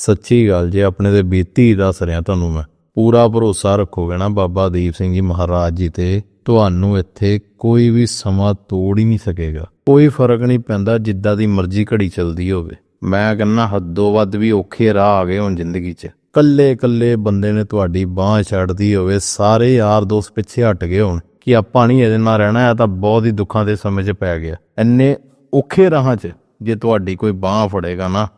ਸੱਚੀ ਗੱਲ, ਜੇ ਆਪਣੇ ਤੇ ਬੀਤੀ ਦੱਸ ਰਿਹਾ ਤੁਹਾਨੂੰ ਮੈਂ, ਪੂਰਾ ਭਰੋਸਾ ਰੱਖੋਗੇ ਨਾ ਬਾਬਾ ਦੀਪ ਸਿੰਘ ਜੀ ਮਹਾਰਾਜ ਜੀ ਤੇ, ਤੁਹਾਨੂੰ ਇੱਥੇ ਕੋਈ ਵੀ ਸਮਾਂ ਤੋੜ ਹੀ ਨਹੀਂ ਸਕੇਗਾ। ਕੋਈ ਫ਼ਰਕ ਨਹੀਂ ਪੈਂਦਾ ਜਿੱਦਾਂ ਦੀ ਮਰਜ਼ੀ ਘੜੀ ਚੱਲਦੀ ਹੋਵੇ। ਮੈਂ ਕਹਿੰਨਾ ਹੱਦੋਂ ਵੱਧ ਵੀ ਔਖੇ ਰਾਹ ਆ ਗਏ ਹੁਣ ਜ਼ਿੰਦਗੀ 'ਚ। ਕੱਲੇ ਕੱਲੇ ਬੰਦੇ ਨੇ ਤੁਹਾਡੀ ਬਾਹ ਛੱਡਦੀ ਹੋਵੇ, ਸਾਰੇ ਯਾਰ ਦੋਸਤ ਪਿੱਛੇ ਹਟ ਗਏ ਹੋਣ, ਕਿ ਆਪਾਂ ਨਹੀਂ ਇਹਦੇ ਨਾਲ ਰਹਿਣਾ, ਇਹ ਤਾਂ ਬਹੁਤ ਹੀ ਦੁੱਖਾਂ ਦੇ ਸਮੇਂ 'ਚ ਪੈ ਗਿਆ। ਇੰਨੇ ਔਖੇ ਰਾਹਾਂ 'ਚ, ਜੇ ਤੁਹਾਡੀ ਕੋਈ ਬਾਹ ਫੜੇਗਾ ਨਾ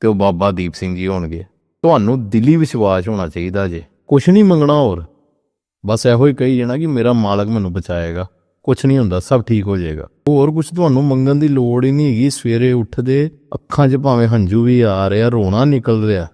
ਤੇ ਉਹ ਬਾਬਾ ਦੀਪ ਸਿੰਘ ਜੀ ਹੋਣਗੇ। ਤੁਹਾਨੂੰ ਦਿਲੀ ਵਿਸ਼ਵਾਸ ਹੋਣਾ ਚਾਹੀਦਾ ਜੇ। ਕੁਛ ਨਹੀਂ ਮੰਗਣਾ ਹੋਰ। ਬਸ ਇਹੋ ਹੀ ਕਹੀ ਜਾਣਾ ਕਿ ਮੇਰਾ ਮਾਲਕ ਮੈਨੂੰ ਬਚਾਏਗਾ। ਕੁਛ ਨਹੀਂ ਹੁੰਦਾ, ਸਭ ਠੀਕ ਹੋ ਜਾਏਗਾ। ਹੋਰ ਕੁਛ ਤੁਹਾਨੂੰ ਮੰਗਣ ਦੀ ਲੋੜ ਹੀ ਨਹੀਂ ਹੈਗੀ। ਸਵੇਰੇ ਉੱਠਦੇ, ਅੱਖਾਂ 'ਚ ਭਾਵੇਂ ਹੰਝੂ ਵੀ ਆ ਰਿਹਾ, ਰੋਣਾ ਨਿਕਲ ਰਿਹਾ।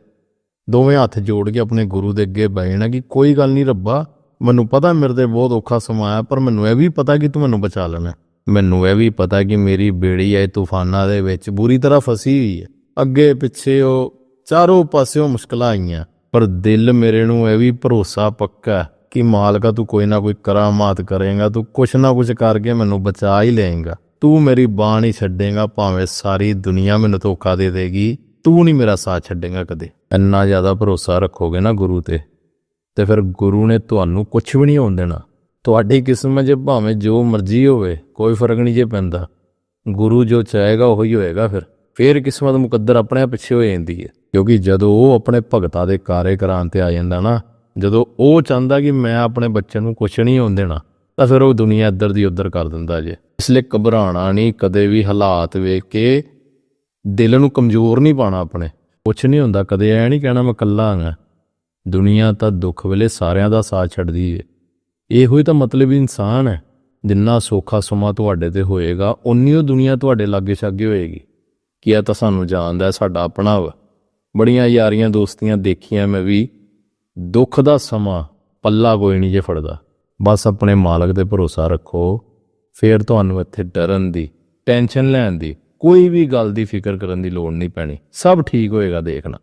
ਦੋਵੇਂ ਹੱਥ ਜੋੜ ਕੇ ਆਪਣੇ ਗੁਰੂ ਦੇ ਅੱਗੇ ਬਹਿ ਜਾਣਾ ਕਿ ਕੋਈ ਗੱਲ ਨਹੀਂ ਰੱਬਾ, ਮੈਨੂੰ ਪਤਾ ਮੇਰੇ ਤੇ ਬਹੁਤ ਔਖਾ ਸਮਾਂ ਆਇਆ ਪਰ ਮੈਨੂੰ ਇਹ ਵੀ ਪਤਾ ਕਿ ਤੂੰ ਮੈਨੂੰ ਬਚਾ ਲੈਣਾ। ਮੈਨੂੰ ਇਹ ਵੀ ਪਤਾ ਕਿ ਮੇਰੀ ਬੇੜੀ ਹੈ ਤੂਫਾਨਾਂ ਦੇ ਵਿੱਚ ਬੁਰੀ ਤਰ੍ਹਾਂ ਫਸੀ ਹੋਈ ਹੈ। ਅੱਗੇ ਪਿੱਛੇ ਉਹ ਚਾਰੋਂ ਪਾਸਿਓਂ ਮੁਸ਼ਕਲਾਂ ਆਈਆਂ ਪਰ ਦਿਲ ਮੇਰੇ ਨੂੰ ਇਹ ਵੀ ਭਰੋਸਾ ਪੱਕਾ ਕਿ ਮਾਲਕਾ ਤੂੰ ਕੋਈ ਨਾ ਕੋਈ ਕਰਾਮਾਤ ਕਰੇਗਾ, ਤੂੰ ਕੁਛ ਨਾ ਕੁਛ ਕਰਕੇ ਮੈਨੂੰ ਬਚਾ ਹੀ ਲਏਗਾ। ਤੂੰ ਮੇਰੀ ਬਾਹ ਨਹੀਂ ਛੱਡੇਗਾ, ਭਾਵੇਂ ਸਾਰੀ ਦੁਨੀਆ ਮੈਨੂੰ ਧੋਖਾ ਦੇ ਦੇਗੀ, ਤੂੰ ਨਹੀਂ ਮੇਰਾ ਸਾਥ ਛੱਡੇਗਾ ਕਦੇ। ਇੰਨਾ ਜ਼ਿਆਦਾ ਭਰੋਸਾ ਰੱਖੋਗੇ ਨਾ ਗੁਰੂ ਤੇ ਤੇ ਫਿਰ ਗੁਰੂ ਨੇ ਤੁਹਾਨੂੰ ਕੁਝ ਵੀ ਨਹੀਂ ਹੋਣ ਦੇਣਾ। ਤੁਹਾਡੀ ਕਿਸਮਤ ਜੇ ਭਾਵੇਂ ਜੋ ਮਰਜ਼ੀ ਹੋਵੇ, ਕੋਈ ਫ਼ਰਕ ਨਹੀਂ ਜੇ ਪੈਂਦਾ। ਗੁਰੂ ਜੋ ਚਾਹੇਗਾ, ਉਹੀ ਹੋਏਗਾ ਫਿਰ। ਫਿਰ ਕਿਸਮਤ ਮੁਕੱਦਰ ਆਪਣੇ ਪਿੱਛੇ ਹੋ ਜਾਂਦੀ ਹੈ। ਕਿਉਂਕਿ ਜਦੋਂ ਉਹ ਆਪਣੇ ਭਗਤਾਂ ਦੇ ਕਾਰੇ ਕਰਾਂ ਤੇ ਆ ਜਾਂਦਾ ਨਾ, ਜਦੋਂ ਉਹ ਚਾਹੁੰਦਾ ਕਿ ਮੈਂ ਆਪਣੇ ਬੱਚੇ ਨੂੰ ਕੁਛ ਨਹੀਂ ਹੋਣ ਦੇਣਾ, ਤਾਂ ਫਿਰ ਉਹ ਦੁਨੀਆ ਇੱਧਰ ਦੀ ਉੱਧਰ ਕਰ ਦਿੰਦਾ ਜੇ। ਇਸ ਲਈ ਘਬਰਾਣਾ ਨਹੀਂ, ਕਦੇ ਵੀ ਹਾਲਾਤ ਵੇਖ ਕੇ ਦਿਲ ਨੂੰ ਕਮਜ਼ੋਰ ਨਹੀਂ ਪਾਣਾ ਆਪਣੇ। ਕੁਛ ਨਹੀਂ ਹੁੰਦਾ, ਕਦੇ ਐ ਨਹੀਂ ਕਹਿਣਾ ਮੈਂ ਇਕੱਲਾ ਹਾਂ। ਦੁਨੀਆ ਤਾਂ ਦੁੱਖ ਵੇਲੇ ਸਾਰਿਆਂ ਦਾ ਸਾਥ ਛੱਡਦੀ ਏ। ਇਹੋ ਹੀ ਤਾਂ ਮਤਲਬ ਇਨਸਾਨ ਹੈ, ਜਿੰਨਾ ਸੌਖਾ ਸਮਾਂ ਤੁਹਾਡੇ ਤੇ ਹੋਏਗਾ ਉਨੀ ਉਹ ਦੁਨੀਆ ਤੁਹਾਡੇ ਲਾਗੇ ਛਾਗੇ ਹੋਏਗੀ। ਕੀ ਇਹ ਤਾਂ ਸਾਨੂੰ ਜਾਣਦਾ ਸਾਡਾ ਆਪਣਾ ਵਾ। ਬੜੀਆਂ ਯਾਰੀਆਂ ਦੋਸਤੀਆਂ ਦੇਖੀਆਂ ਮੈਂ ਵੀ, ਦੁੱਖ ਦਾ ਸਮਾਂ ਪੱਲਾ ਕੋਈ ਨਹੀਂ ਜੇ ਫੜਦਾ। ਬਸ ਆਪਣੇ ਮਾਲਕ ਤੇ ਭਰੋਸਾ ਰੱਖੋ, ਫੇਰ ਤੁਹਾਨੂੰ ਇੱਥੇ ਡਰਨ ਦੀ, ਟੈਨਸ਼ਨ ਲੈਣ ਦੀ, ਕੋਈ ਵੀ ਗੱਲ ਦੀ ਫਿਕਰ ਕਰਨ ਦੀ ਲੋੜ ਨਹੀਂ ਪੈਣੀ। ਸਭ ਠੀਕ ਹੋਏਗਾ, ਦੇਖਣਾ।